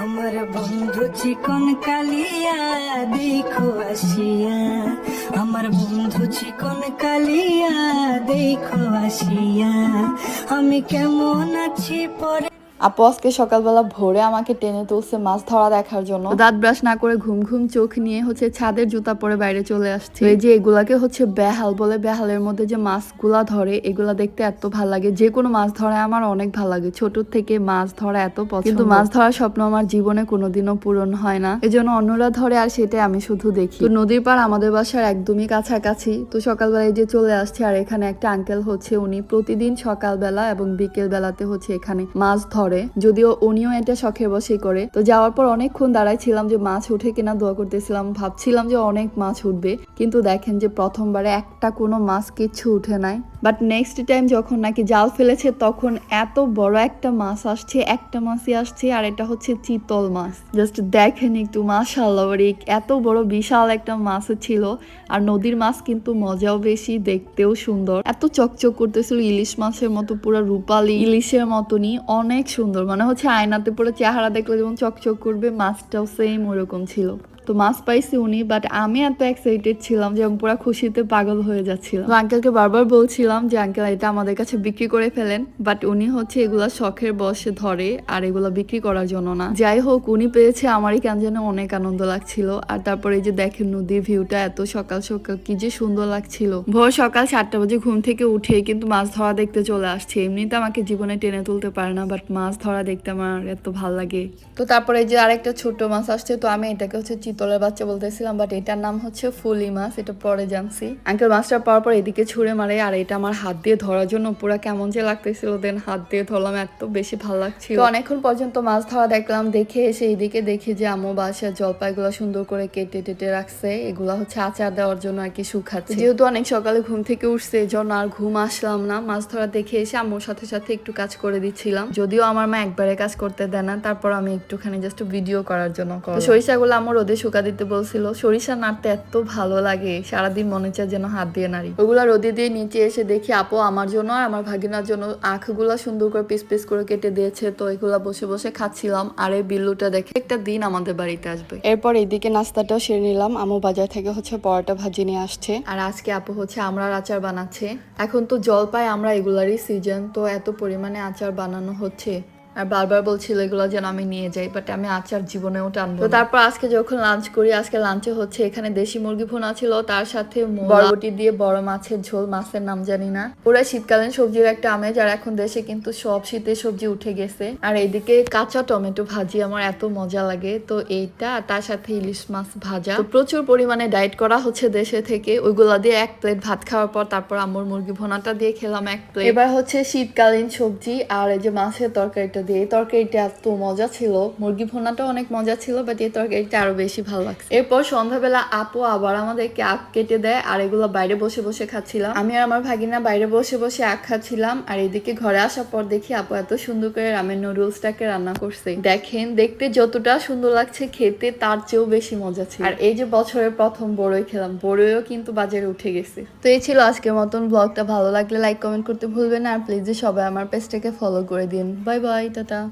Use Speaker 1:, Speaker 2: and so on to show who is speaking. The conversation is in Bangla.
Speaker 1: আমার বন্ধু চিকন কালিয়া, দেখো আসিয়া। আমার বন্ধু চিকন কালিয়া, দেখো আসিয়া। আমি কেমন আছি পরে?
Speaker 2: আপু আজকে সকালবেলা ভোরে আমাকে টেনে তুলছে মাছ ধরা দেখার জন্য। দাঁত ব্রাশ না করে ঘুম ঘুম চোখ নিয়ে হচ্ছে ছাদের জুতা পরে বাইরে চলে আসছে। এই যে এগুলাকে হচ্ছে বেহাল বলে বেহালের মধ্যে যে মাছগুলা ধরে এগুলা দেখতে এত ভালো লাগে। যে কোনো মাছ ধরা আমার অনেক ভালো লাগে। ছোট থেকে মাছ ধরা এত পছন্দ। কিন্তু মাছ ধরার স্বপ্ন আমার জীবনে কোনোদিনও পূরণ হয় না। এজন্য অন্যরা ধরে আর সেটাই আমি শুধু দেখি। তো নদীর পার আমাদের বাসার একদমই কাছাকাছি। তো সকালবেলায় যে চলে আসছে আর এখানে একটা আঙ্কেল হচ্ছে উনি। প্রতিদিন সকালবেলা এবং বিকেল বেলাতে হচ্ছে এখানে মাছ ধরে। যদিও উনিও এটা শখের বসেই করে। তো যাওয়ার পর অনেকক্ষণ দাঁড়াই ছিলাম যে মাছ উঠে কিনা দোয়া করতেছিলাম। ভাবছিলাম যে অনেক মাছ উঠবে, কিন্তু দেখেন যে প্রথমবারে একটা কোনো মাছ কিচ্ছু উঠে নাই। বাট নেক্সট টাইম যখন নাকি জাল ফেলেছে, তখন এত বড় একটা মাছ আসছে, একটা মাছই আসছে, আর এটা হচ্ছে চিতল মাছ। জাস্ট দেখেন একটু মাশাল্লাহ বাড়ি, এত বড় বিশাল একটা মাছ ছিল। আর নদীর মাছ কিন্তু মজাও বেশি, দেখতেও সুন্দর। এত চকচক করতেছিল, ইলিশ মাছের মতো, পুরো রূপালি, ইলিশের মতনই, অনেক সুন্দর। মানে হচ্ছে আয়নাতে পুরো চেহারা দেখলে যেমন চকচক করবে, মাছটাও সেম ওরকম ছিল। তো মাছ পাইছি উনি বাট আমি এত এক্সাইটেড ছিলাম যে আমি পুরো খুশিতে পাগল হয়ে যাচ্ছিলাম। তো আঙ্কেলকে বারবার বলছিলাম যে আঙ্কেল এটা আমাদের কাছে বিক্রি করে ফেলেন। বাট উনি হচ্ছে এগুলা শখের বসে ধরে আর এগুলা বিক্রি করার জন্য না। যাই হোক, উনি পেয়েছে আমারই কেন যেন অনেক আনন্দ লাগছিল। আর তারপরে যে দেখেন নদীর ভিউটা এত সকাল সকাল কি যে সুন্দর লাগছিল। ভোর সকাল সাতটা বাজে ঘুম থেকে উঠে কিন্তু মাছ ধরা দেখতে চলে আসছে। এমনিতে আমাকে জীবনে টেনে তুলতে পারে না বাট মাছ ধরা দেখতে আমার এত ভালো লাগে। তো তারপরে এই যে আরেকটা ছোট মাছ আসছে, তো আমি এটাকে হচ্ছে চিতলের বাচ্চা বলতেছিলাম বাট এটার নাম হচ্ছে ফুলি মাছ, এটা পরে জানছি। আঙ্কেল মাছটা পাওয়ার পর এদিকে ছুঁড়ে মারে, আর এটা আমার হাত দিয়ে ধরার জন্য পুরো কেমন যে লাগতেছিল দেন হাত দিয়ে ধরলাম, এত বেশি ভালো লাগছিল। অনেকক্ষণ পর্যন্ত মাছ ধরা দেখলাম, দেখে এসে এইদিকে দেখি যে আমো বাসায় জলপাইগুলো সুন্দর করে কেটে টেটে রাখছে, এগুলা হচ্ছে আচার দেওয়ার জন্য আর কি শুকাচ্ছে। যেহেতু অনেক সকালে ঘুম থেকে উঠছে জন্য আর ঘুম আসলাম না, মাছ ধরা দেখে এসে আম্মুর সাথে সাথে একটু কাজ করে দিচ্ছিলাম। যদিও আমার মা একবারে কাজ করতে দেয় না, তারপর আমি একটুখানি জাস্ট ভিডিও করার জন্য সরিষাগুলো আমার রোদে শুকা দিতে বলছিল সরিষা নাড়তে এত ভালো লাগে সারাদিন মনে চায় যেন হাত দিয়ে নাড়ি। ওগুলা রোদে দিয়ে নিচে এসে দেখি আপু আমার জন্য আর আমার ভাগিনার জন্য আখগুলা সুন্দর করে পিস পিস করে কেটে দিয়েছে তো এগুলা বসে বসে খাচ্ছিলাম আর এই বিল্লুটা দেখে একটা দিন আমাদের বাড়িতে আসবে। এরপর এইদিকে নাস্তাটাও সেরে নিলাম আমু বাজার থেকে হচ্ছে পরোটা ভাজি নিয়ে আসছে। আর আজকে আপু হচ্ছে আমরার আচার বানাচ্ছে। এখন তো জলপাই আমরা এগুলারই সিজন তো এত পরিমাণে আচার বানানো হচ্ছে। আর বারবার বলছিল এগুলো যেন আমি নিয়ে যাই বাট আমি আচার জীবনেও টানবো তো তারপর আজকে যখন লাঞ্চ করি আজকে লাঞ্চে হচ্ছে এখানে দেশি মুরগি ভুনা ছিল তার সাথে বরবটি দিয়ে বড় মাছের ঝোল মাছের নাম জানি না। পুরো শীতকালীন সবজির একটা আমেজ আর এখন দেশে কিন্তু সব শীতের সবজি উঠে গেছে। আর এইদিকে কাঁচা টমেটো ভাজি আমার এত মজা লাগে তো এইটা তার সাথে ইলিশ মাছ ভাজা। তো প্রচুর পরিমাণে ডায়েট করা হচ্ছে দেশে থেকে ওইগুলা দিয়ে এক প্লেট ভাত খাওয়ার পর তারপর আমুর মুরগি ভোনাটা দিয়ে খেলাম এক প্লেট এবার হচ্ছে শীতকালীন সবজি আর এই যে মাছের তরকারিটা দিয়ে তরকারিটা এত মজা ছিল, মুরগি ভোনাটা অনেক মজা ছিল বাট এই তরকারিটা আরও বেশি ভালো লাগছে। এরপর সন্ধ্যাবেলা আপু আবার আমাদেরকে আখ কেটে দেয়, আর এগুলো বাইরে বসে বসে খাচ্ছিলাম। আমি আর আমার ভাগিনা বাইরে বসে বসে আখ খাচ্ছিলাম, আর এদিকে ঘরে আসার পর দেখি আপু এত সুন্দর করে রামের নুডলসটাকে রান্না করছে। দেখেন, দেখতে যতটা সুন্দর লাগছে, খেতে তার চেয়েও বেশি মজা ছিল। আর এই যে বছরের প্রথম বড়ই খেলাম, বড়ইও কিন্তু বাজারে উঠে গেছে। তো এই ছিল আজকের মতন ব্লগটা ভালো লাগলে লাইক কমেন্ট করতে ভুলবেন আর প্লিজ সবাই আমার পেজটাকে ফলো করে দিন। Bye bye tata